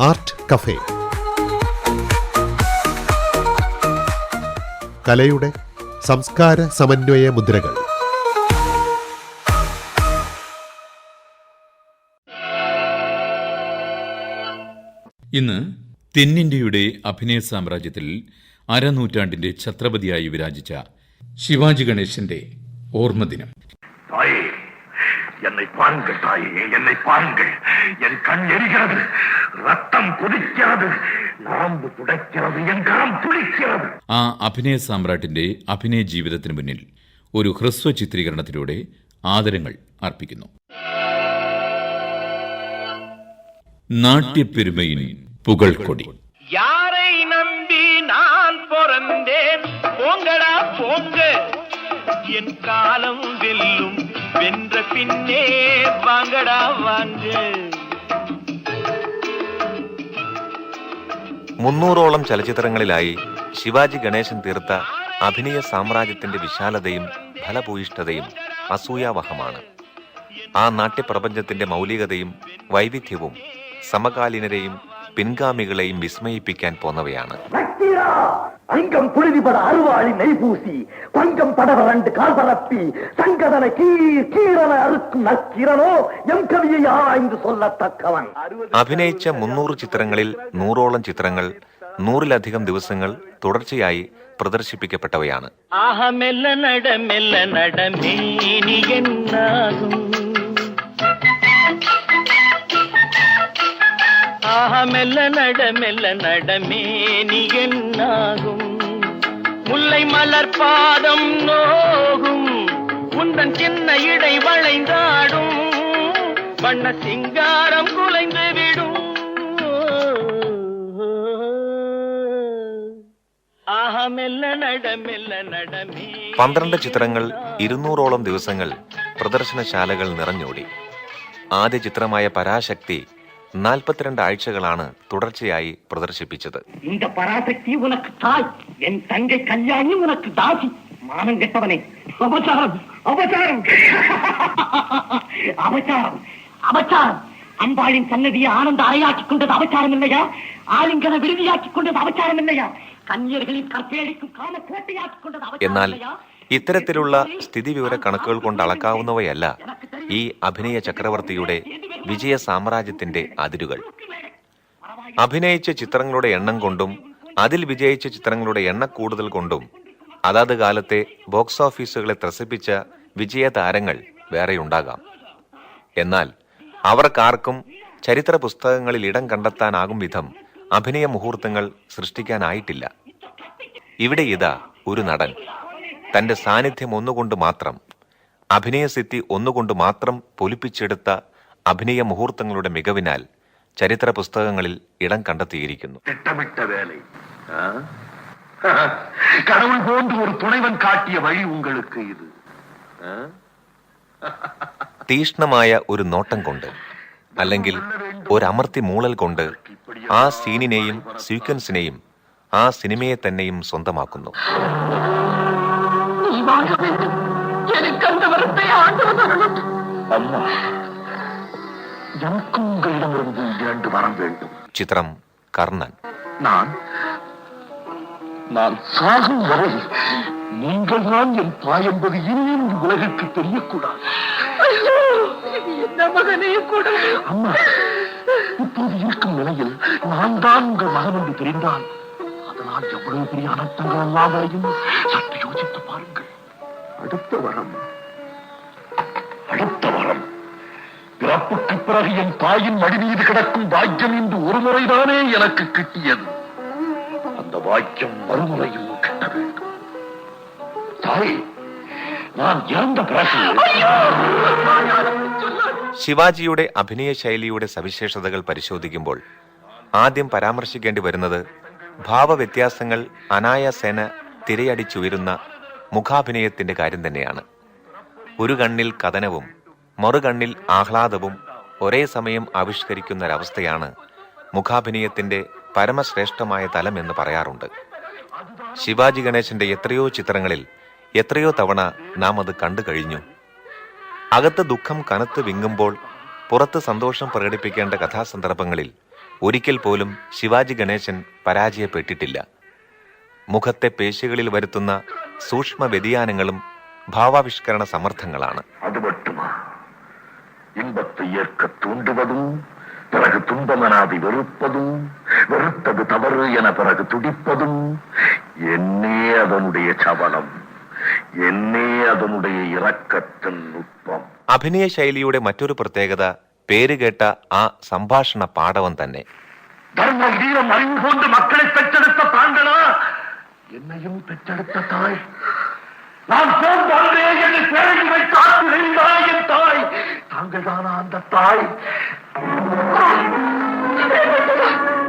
Art cafe. കലയുടെ സംസ്കാര സമന്വയ മുദ്രകൾ. ഇന്ന് തെന്നിന്ത്യയുടെ അഭിനയ സാമ്രാജ്യത്തിൽ അരനൂറ്റാണ്ടിന്റെ ഛത്രപതിയായി വിരാജിച്ച ശിവാജി ഗണേശന്റെ ഓർമ്മദിനം. என்னை பாருங்கள் தாயே என்னை பாருங்கள் என் கண் எரிகிறது ரத்தம் கொதிக்கிறது நரம்பு துடைக்கிறது என் கரம் துடிக்கிறது ആ അഭിനയ സാമ്രാട്ടിന്റെ അഭിനയ ജീവിതത്തിന് മുന്നിൽ ഒരു ഹ്രസ്വ ചിത്രീകരണത്തിലൂടെ ആദരങ്ങൾ അർപ്പിക്കുന്നു നാട്യപ്പെരുമയിൻ പുകൾക്കൊടി யாரை நம்பி நான் பிறந்தேன் போங்கடா போங்க என் காலம் வெல்லும் வென்ற பின்னே வாங்கடா வாங்க മുന്നൂറോളം ചലച്ചിത്രങ്ങളിലായി ശിവാജി ഗണേശൻ തീർത്ത അഭിനയ സാമ്രാജ്യത്തിന്റെ വിശാലതയും ഫലഭൂയിഷ്ഠതയും അസൂയാവഹമാണ് ആ നാട്യപ്രപഞ്ചത്തിന്റെ മൗലികതയും വൈവിധ്യവും സമകാലീനരെയും പിൻഗാമികളെയും വിസ്മയിപ്പിക്കാൻ പോന്നവയാണ് நக்கீரா அங்கம் புழுதிபட அருவாளி நெய் பூசி பங்கம் படவரண்டு கால் பரப்பி சங்கதன கீர் கீரன அறுக்கும் நக்கீரனோ எம் கவியை ஆய்ந்து சொல்லத்தக்கவன் അഭിനയിച്ച മുന്നൂറ് ചിത്രങ്ങളിൽ നൂറോളം ചിത്രങ്ങൾ നൂറിലധികം ദിവസങ്ങൾ തുടർച്ചയായി പ്രദർശിപ്പിക്കപ്പെട്ടവയാണ് ஆஹா மெல்ல நட மெல்ல நட மேனி என்னாகும் ஆஹா மெல்ல நட மெல்ல நட மேனி என்னாகும் முல்லை மலர் பாதம் நோகும் உந்தன் சின்ன இடை வளைந்தாடும் வண்ண சிங்காரம் குலைந்து விடும் ആഹാ മെല്ല നട മെല്ല നടമേ പന്ത്രണ്ട് ചിത്രങ്ങൾ ഇരുന്നൂറോളം ദിവസങ്ങൾ പ്രദർശനശാലകൾ നിറഞ്ഞോടി ആദ്യ ചിത്രമായ പരാശക്തി നാൽപ്പത്തിരണ്ട് ആഴ്ചകളാണ് തുടർച്ചയായി പ്രദർശിപ്പിച്ചത് இந்த பராசக்தி உனக்கு தாய் என் தங்கை கல்யாணி உனக்கு தாசி மானம் கெட்டவனே அபச்சாரம் அபச்சாரம் அபச்சாரம் அபச்சாரம் அம்பாளின் சன்னதியை ஆனந்த அறையாக்கிக் கொண்டது அபச்சாரம் இல்லையா ஆலிங்கன விடுதியாக்கிக் கொண்டது அபச்சாரம் இல்லையா கன்னியர்களின் கற்பேடிக்கும் காம கோட்டையாக்கிக் கொண்டது அபச்சாரம் എന്നാൽ இல்லையா ഇത്തരത്തിലുള്ള സ്ഥിതിവിവര കണക്കുകൾ കൊണ്ട് അളക്കാവുന്നവയല്ല ഈ അഭിനയ ചക്രവർത്തിയുടെ വിജയ സാമ്രാജ്യത്തിന്റെ അതിരുകൾ. അഭിനയിച്ച ചിത്രങ്ങളുടെ എണ്ണം കൊണ്ടും അതിൽ വിജയിച്ച ചിത്രങ്ങളുടെ എണ്ണ കൂടുതൽ കൊണ്ടും അതാത് കാലത്തെ ബോക്സ് ഓഫീസുകളെ ത്രസിപ്പിച്ച വിജയ താരങ്ങൾ വേറെയുണ്ടാകാം. എന്നാൽ അവർക്കാർക്കും ചരിത്ര പുസ്തകങ്ങളിൽ ഇടം കണ്ടെത്താനാകും വിധം അഭിനയ മുഹൂർത്തങ്ങൾ സൃഷ്ടിക്കാനായിട്ടില്ല. ഇവിടെ ഇതാ ഒരു നടൻ. തന്റെ സാന്നിധ്യം ഒന്നുകൊണ്ട് മാത്രം അഭിനയസിദ്ധി ഒന്നുകൊണ്ട് മാത്രം പൊലിപ്പിച്ചെടുത്ത അഭിനയ മുഹൂർത്തങ്ങളുടെ മികവിനാൽ ചരിത്ര പുസ്തകങ്ങളിൽ ഇടം കണ്ടെത്തിയിരിക്കുന്നു. കടവുൾ ഒരു കാട്ടിയ വഴി തീഷ്ണമായ ഒരു നോട്ടം കൊണ്ട് അല്ലെങ്കിൽ ഒരമർത്തി മൂളൽ കൊണ്ട് ആ സീനിനെയും സീക്വൻസിനെയും ആ സിനിമയെ തന്നെയും സ്വന്തമാക്കുന്നു. ஆக வேண்டும். எனக்கு அந்த வரத்தை ஆண்டவர் அம்மா எனக்கும் உங்களிடமிருந்து இரண்டு வரம் வேண்டும். சித்திரம் கர்ணன். நான் நான் சாகும் வரை நீங்கள் தான் என் தாயென்பது இன்னும் உலகிற்கு தெரியக்கூடாது. அம்மா இப்போது இருக்கும் நிலையில் நான் தான் உங்கள் மகன் என்று தெரிந்தால் அதனால் எவ்வளவு பெரிய அனர்த்தங்கள் எல்லாம் சற்று யோசித்து பாருங்கள். அடுத்த வரம் அடுத்த வரம் பிறப்புக்கு பிறகு என் தாயின் மடி மீது கிடக்கும் பாக்கியம் இன்று ஒரு முறைதானே எனக்கு கிட்டியது அந்த பாக்கியம் மறுமுறையும் கிட்ட வேண்டும் தாயே நான் இறந்த பிறகு ശിവാജിയുടെ അഭിനയ ശൈലിയുടെ സവിശേഷതകൾ പരിശോധിക്കുമ്പോൾ ആദ്യം പരാമർശിക്കേണ്ടി വരുന്നത് ഭാവവ്യത്യാസങ്ങൾ അനായാസേന തിരയടിച്ചുയരുന്ന മുഖാഭിനയത്തിന്റെ കാര്യം തന്നെയാണ്. ഒരു കണ്ണിൽ കഥനവും മറുകണ്ണിൽ ആഹ്ലാദവും ഒരേ സമയം ആവിഷ്കരിക്കുന്ന ഒരവസ്ഥയാണ് മുഖാഭിനയത്തിന്റെ പരമശ്രേഷ്ഠമായ തലം എന്ന് പറയാറുണ്ട്. ശിവാജി ഗണേശന്റെ എത്രയോ ചിത്രങ്ങളിൽ എത്രയോ തവണ നാം അത് കണ്ടു കഴിഞ്ഞു. അകത്ത് ദുഃഖം കനത്ത് വിങ്ങുമ്പോൾ പുറത്ത് സന്തോഷം പ്രകടിപ്പിക്കേണ്ട കഥാസന്ദർഭങ്ങളിൽ ഒരിക്കൽ പോലും ശിവാജി ഗണേശൻ പരാജയപ്പെട്ടിട്ടില്ല. മുഖത്തെ പേശികളിൽ വരുത്തുന്ന സൂക്ഷ്മ വ്യതിയാനങ്ങളും ഭാവാവിഷ്കരണ സമർത്ഥങ്ങളാണ്. ഇമ്പത്തെ തൂണ്ടുവതും എന്നേ അഭിനയ ശൈലിയുടെ മറ്റൊരു പ്രത്യേകത പേരുകേട്ട ആ സംഭാഷണ പാഠവം തന്നെ. ധർമ്മ വീരം അറിവുകൊണ്ട് മക്കളെ താങ്കളാ என்னையும் பெற்றெடுத்த தாய் நான் போன் வாழ்வே என்று பேரடி வைத்தால் இருந்தாய் என் தாய் தாங்கள் தானா அந்த தாய்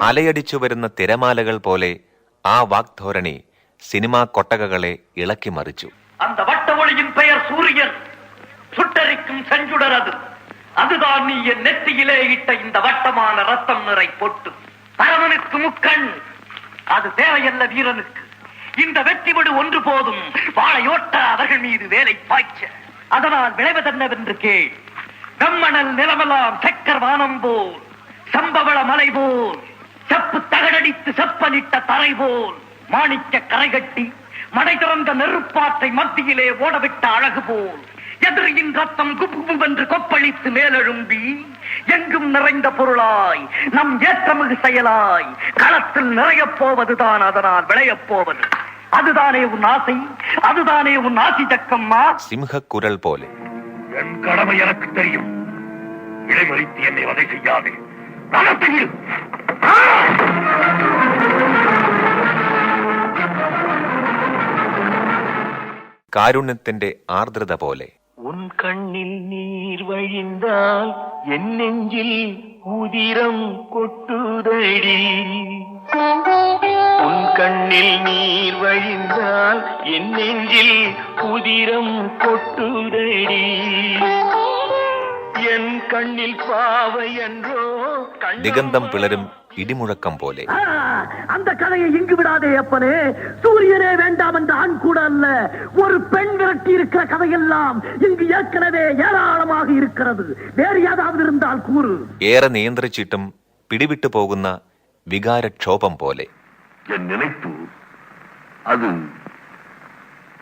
അലയടിച്ചു വരുന്ന തിരമാലകൾ പോലെ ആ വാഗ്ധോരണി സിനിമാ കൊട്ടകകളെ ഇളക്കി മറിച്ചു அந்த வட்ட ஒளியின் பெயர் சூரியன் சுட்டரிக்கும் செஞ்சுடர் அது அதுதான் நீ என் நெத்தியிலே இட்ட இந்த வட்டமான ரத்தம் நிறை பொட்டு பரமனுக்கு முக்கண் அது தேவையல்ல வீரனுக்கு இந்த வெற்றி விடு ஒன்று போதும். வாழையோட்ட அவர்கள் மீது வேலை பாய்ச்ச. அதனால் விளைவதென்னவென்று கேள். கம்மணல் நிலமெல்லாம் சக்கர் வானம் போல். சம்பவள மலை போல். செப்பு தகடடித்து செப்பனிட்ட தரை போல். மாணிக்க கரை கட்டி மடை திறந்த நெருப்பாற்றை மத்தியிலே ஓடவிட்ட அழகு போல். எதிரியின் ரத்தம் குப்புவென்று கொப்பளித்து மேலெழும்பி எங்கும் நிறைந்த பொருளாய் நம் ஏற்றமிகு செயலாய் களத்தில் நிறையப் போவதுதான் அதனால் விளையப் போவது. அதுதானே உன் ஆசை அதுதானே உன் ஆசி தக்கம்மா സിംഹക്കുരൽ പോലെ என் கடமை எனக்கு தெரியும் இடைமறித்து என்னை வதை செய்யாதே நடத்தையில் കാരുണ്യത്തിന്റെ ആർദ്രത പോലെ உன் கண்ணில் நீர் வழிந்தால் என் நெஞ்சில் உதிரம் கொட்டுதடி உன் கண்ணில் நீர் வழிந்தால் என் நெஞ்சில் உதிரம் கொட்டுதடி என் கண்ணில் பாவை என்றோ ദിഗന്തം പിളരും ഇടിമുഴക്കം പോലെ அந்த கதையை இங்கு விடாதே அப்பனே சூரியனே வேண்டாம் என்ற ஆண் கூட அல்ல ஒரு பெண் விரட்டி இருக்கிற கதையெல்லாம் இங்கு ஏற்கனவே ஏராளமாக இருக்கிறது வேறு ஏதாவது இருந்தால் கூறு ഏറെ നിയന്ത്രിച്ചിട്ടും പിടിവിട്ടു പോകുന്ന വികാരക്ഷോഭം പോലെ என் நினைப்பு அது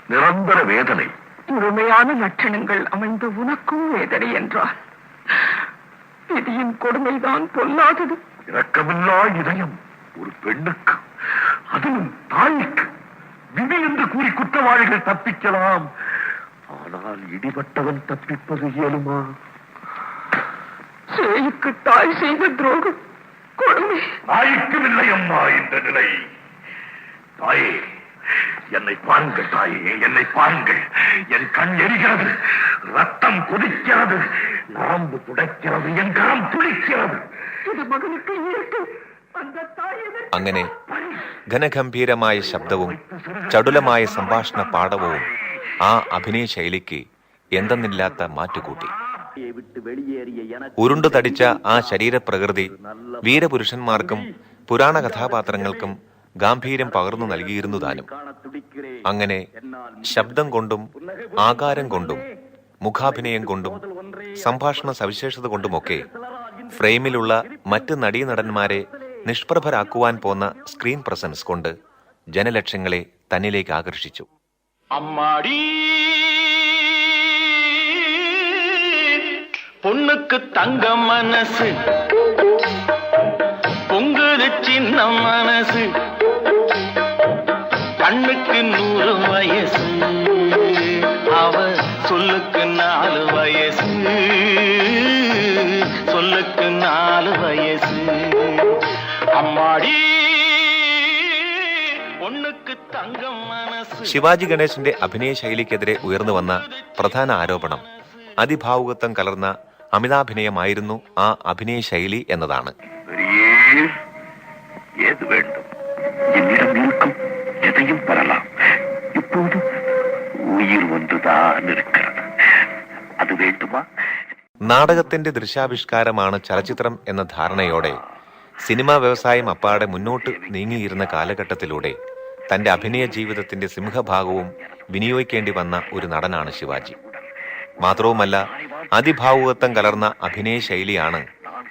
நிரந்தர வேதனை. முழுமையான லட்சணங்கள் அமைந்த உனக்கும் வேதனை என்றார். விதியின் கொடுமைதான் பொல்லாதது. இரக்கமில்லா இதயம் ஒரு பெண்ணுக்கு அதுவும் தாய்க்கு விதி என்று கூறி குற்றவாளிகள் தப்பிக்கலாம். ஆனால் இடிபட்டவன் தப்பிப்பது இயலுமா? சேய்க்கு தாய் செய்த துரோகம் கொடுமை. தாய்க்கும் இல்லை அம்மா இந்த நிலை. தாயே என்னை பாருங்கள் தாயே என்னை பாருங்கள் என் கண் எரிகிறது ரத்தம் கொதிக்கிறது நரம்பு துடைக்கிறது என் கரம் துடிக்கிறது இது மகனுக்கு இயற்கை அந்த தாய் எதற்கு അങ്ങനെ ഘനഗംഭീരമായ ശബ്ദവും ചടുലമായ സംഭാഷണ പാടവവും ആ അഭിനയ ശൈലിക്ക് എന്തെന്നില്ലാത്ത മാറ്റുകൂട്ടി ഉരുണ്ടു തടിച്ച ആ ശരീരപ്രകൃതി വീരപുരുഷന്മാർക്കും പുരാണ കഥാപാത്രങ്ങൾക്കും ഗാംഭീര്യം പകർന്നു നൽകിയിരുന്നു താനും അങ്ങനെ ശബ്ദം കൊണ്ടും ആകാരം കൊണ്ടും മുഖാഭിനയം കൊണ്ടും സംഭാഷണ സവിശേഷത കൊണ്ടുമൊക്കെ ഫ്രെയിമിലുള്ള മറ്റ് നടീനടന്മാരെ നിഷ്പ്രഭരാക്കുവാൻ പോന്ന സ്ക്രീൻ പ്രസൻസ് കൊണ്ട് ജനലക്ഷങ്ങളെ തന്നിലേക്ക് ആകർഷിച്ചു அம்மாடி பொண்ணுக்கு தங்க மனசு பொங்குது சின்ன மனசு கண்ணுக்கு நூறு வயசு அவ சொல்லுக்கு நாலு வயசு சொல்லுக்கு நாலு வயசு அம்மாடி பொண்ணுக்கு தங்கம் மனசு ശിവാജി ഗണേശന്റെ അഭിനയ ശൈലിക്കെതിരെ ഉയർന്നു വന്ന പ്രധാന ആരോപണം അതിഭാവുകത്വം കലർന്ന അമിതാഭിനയമായിരുന്നു ആ അഭിനയ ശൈലി എന്നതാണ് பெரியே ஏது வேண்டும் என்னிடம் இருக்கும் எதையும் பெறலாம் இப்போது உயிர் ஒன்றுதான் இருக்கிறது அது வேண்டுமா നാടകത്തിന്റെ ദൃശ്യാവിഷ്കാരമാണ് ചലച്ചിത്രം എന്ന ധാരണയോടെ സിനിമാ വ്യവസായം അപ്പാടെ മുന്നോട്ട് നീങ്ങിയിരുന്ന കാലഘട്ടത്തിലൂടെ തന്റെ അഭിനയ ജീവിതത്തിന്റെ സിംഹഭാഗവും വിനിയോഗിക്കേണ്ടി വന്ന ഒരു നടനാണ് ശിവാജി മാത്രവുമല്ല അതിഭാവുകത്വം കലർന്ന അഭിനയ ശൈലിയാണ്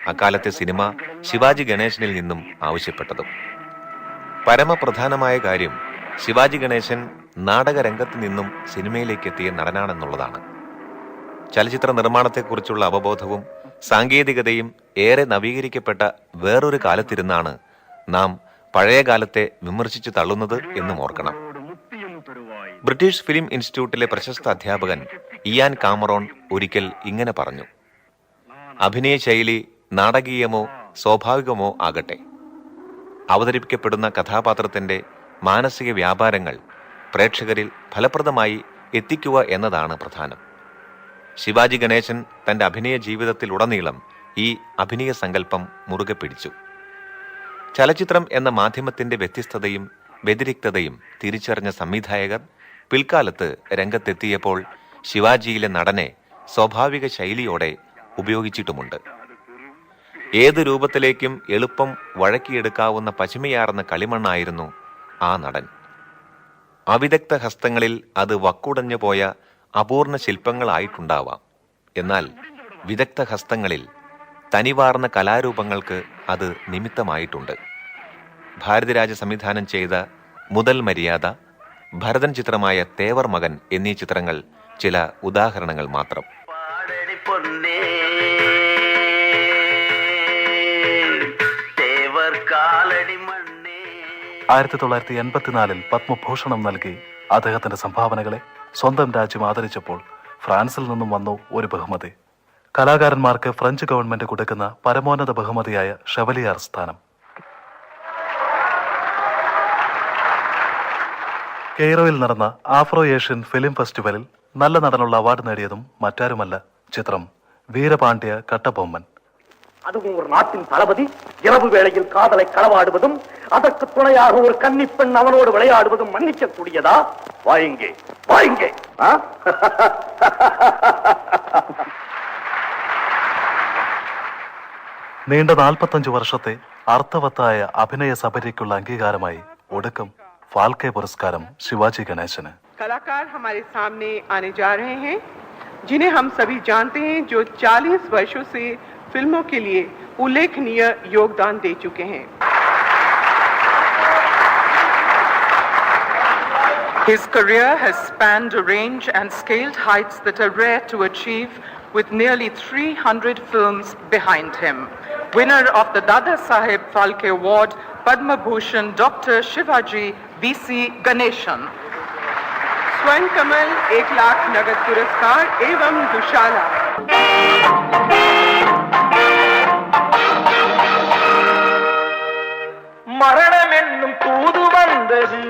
അക്കാലത്തെ സിനിമ ശിവാജി ഗണേശനിൽ നിന്നും ആവശ്യപ്പെട്ടതും പരമപ്രധാനമായ കാര്യം ശിവാജി ഗണേശൻ നാടകരംഗത്ത് നിന്നും സിനിമയിലേക്ക് എത്തിയ നടനാണെന്നുള്ളതാണ്. ചലച്ചിത്ര നിർമ്മാണത്തെക്കുറിച്ചുള്ള അവബോധവും സാങ്കേതികതയും ഏറെ നവീകരിക്കപ്പെട്ട വേറൊരു കാലത്തിരുന്നാണ് നാം പഴയകാലത്തെ വിമർശിച്ചു തള്ളുന്നത് എന്നും ഓർക്കണം. ബ്രിട്ടീഷ് ഫിലിം ഇൻസ്റ്റിറ്റ്യൂട്ടിലെ പ്രശസ്ത അധ്യാപകൻ ഇയാൻ കാമറോൺ ഒരിക്കൽ ഇങ്ങനെ പറഞ്ഞു. അഭിനയ ശൈലി നാടകീയമോ സ്വാഭാവികമോ ആകട്ടെ. അവതരിപ്പിക്കപ്പെടുന്ന കഥാപാത്രത്തിന്റെ മാനസിക വ്യാപാരങ്ങൾ പ്രേക്ഷകരിൽ ഫലപ്രദമായി എത്തിക്കുക എന്നതാണ് പ്രധാനം. ശിവാജി ഗണേശൻ തന്റെ അഭിനയ ജീവിതത്തിലുടനീളം ഈ അഭിനയ സങ്കല്പം മുറുകെ പിടിച്ചു. ചലച്ചിത്രം എന്ന മാധ്യമത്തിന്റെ വ്യത്യസ്തതയും വ്യതിരിക്തതയും തിരിച്ചറിഞ്ഞ സംവിധായകർ പിൽക്കാലത്ത് രംഗത്തെത്തിയപ്പോൾ ശിവാജിയിലെ നടനെ സ്വാഭാവിക ശൈലിയോടെ ഉപയോഗിച്ചിട്ടുമുണ്ട്. ഏത് രൂപത്തിലേക്കും എളുപ്പം വഴക്കിയെടുക്കാവുന്ന പശിമയാർന്ന കളിമണ്ണായിരുന്നു ആ നടൻ. അവിദഗ്ധ ഹസ്തങ്ങളിൽ അത് വക്കുടഞ്ഞു പോയ അപൂർണ ശില്പങ്ങളായിട്ടുണ്ടാവാം. എന്നാൽ വിദഗ്ധ ഹസ്തങ്ങളിൽ തനിവാർന്ന കലാരൂപങ്ങൾക്ക് അത് നിമിത്തമായിട്ടുണ്ട്. ഭാരതിരാജ സംവിധാനം ചെയ്ത മുതൽ മര്യാദ ഭരതൻ ചിത്രമായ തേവർ മകൻ എന്നീ ചിത്രങ്ങൾ ചില ഉദാഹരണങ്ങൾ മാത്രം. ആയിരത്തി തൊള്ളായിരത്തി എൺപത്തിനാലിൽ പത്മഭൂഷണം നൽകി അദ്ദേഹത്തിന്റെ സംഭാവനകളെ സ്വന്തം രാജ്യം ആദരിച്ചപ്പോൾ ഫ്രാൻസിൽ നിന്നും വന്നു ഒരു ബഹുമതി. കലാകാരന്മാർക്ക് ഫ്രഞ്ച് ഗവൺമെന്റ് കൊടുക്കുന്ന പരമോന്നത ബഹുമതിയായ ഷെവലിയാർ സ്ഥാനം. കെയ്റോയിൽ നടന്ന ആഫ്രോ ഏഷ്യൻ ഫിലിം ഫെസ്റ്റിവലിൽ നല്ല നടനുള്ള അവാർഡ് നേടിയതും മറ്റാരുമല്ല ചിത്രം വീരപാണ്ഡ്യ കട്ടബൊമ്മൻ. அதுவும் ஒரு நாட்டின் தளபதி இரவு வேளையில் காதலை களவாடுவதும் அதற்கு துணையாக ஒரு கன்னி பெண் அவனோடு விளையாடுவதும் மன்னிக்கக்கூடியதா வாயுங்கே வாயுங்கே നീണ്ട നാൽപ്പത്തഞ്ച് വർഷത്തെ അർത്ഥവത്തായ അഭിനയ സഭയ്ക്കുള്ള അംഗീകാരമായി ഒടുക്കം ഫാൽക്കെ പുരസ്കാരം ശിവാജി ഗണേശന് കലാകാർ ഹമാരെ സാമനെ ആനെ ജാ രഹേ ഹൈ ജിനെ ഹം സഭി ജാനത്തെ ഹൈ ജോ 40 വർഷോ സേ फ़िल्मों के लिए उल्लेखनीय योगदान दे चुके हैं His career has spanned a range and scaled heights that are rare to achieve with nearly 300 films behind him. Winner of the Dada Saheb Phalke Award, Padma Bhushan Dr. Shivaji V.C. Ganeshan. स्वर्ण कमल एक लाख नगद पुरस्कार एवं दुशाला மரணம் என்னும் தூது வந்தது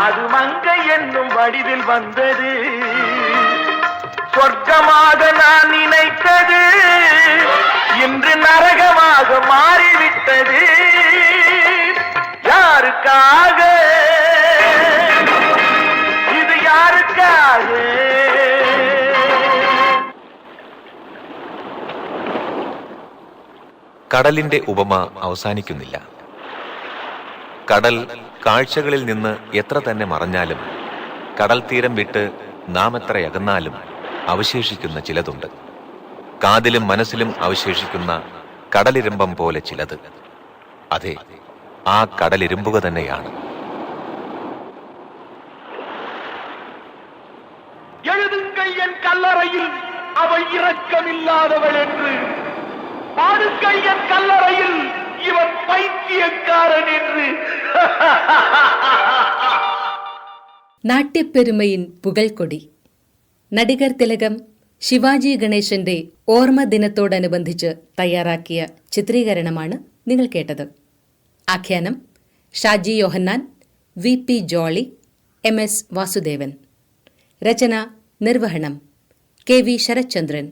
அது மங்கை என்னும் வடிவில் வந்தது சொர்க்கமாக நான் நினைத்தது இன்று நரகமாக மாறிவிட்டது யாருக்காக இது யாருக்காக കടലിന്റെ ഉപമ അവസാനിക്കുന്നില്ല കടൽ കാഴ്ചകളിൽ നിന്ന് എത്ര തന്നെ മറഞ്ഞാലും കടൽ തീരം വിട്ട് നാം എത്ര അകന്നാലും അവശേഷിക്കുന്ന ചിലതുണ്ട്. കാതിലും മനസ്സിലും അവശേഷിക്കുന്ന കടലിരമ്പം പോലെ ചിലത്. അതെ ആ കടലിരുമ്പുക തന്നെയാണ്. കല്ലറയിൽ അവൾ ഇറക്കമില്ലാതവൾ എന്ന് കല്ലറയിൽ ഇവൻ പൈത്തിയക്കാരൻ എന്ന് നാട്യപ്പെരുമയിൻ പുകൾക്കൊടി. നടികർ തിലകം ശിവാജി ഗണേശന്റെ ഓർമ്മ ദിനത്തോടനുബന്ധിച്ച് തയ്യാറാക്കിയ ചിത്രീകരണമാണ് നിങ്ങൾ കേട്ടത്. ആഖ്യാനം Shaji Yohannan V P Jolly M S Vasudevan. രചന നിർവഹണം K V Sarathchandran.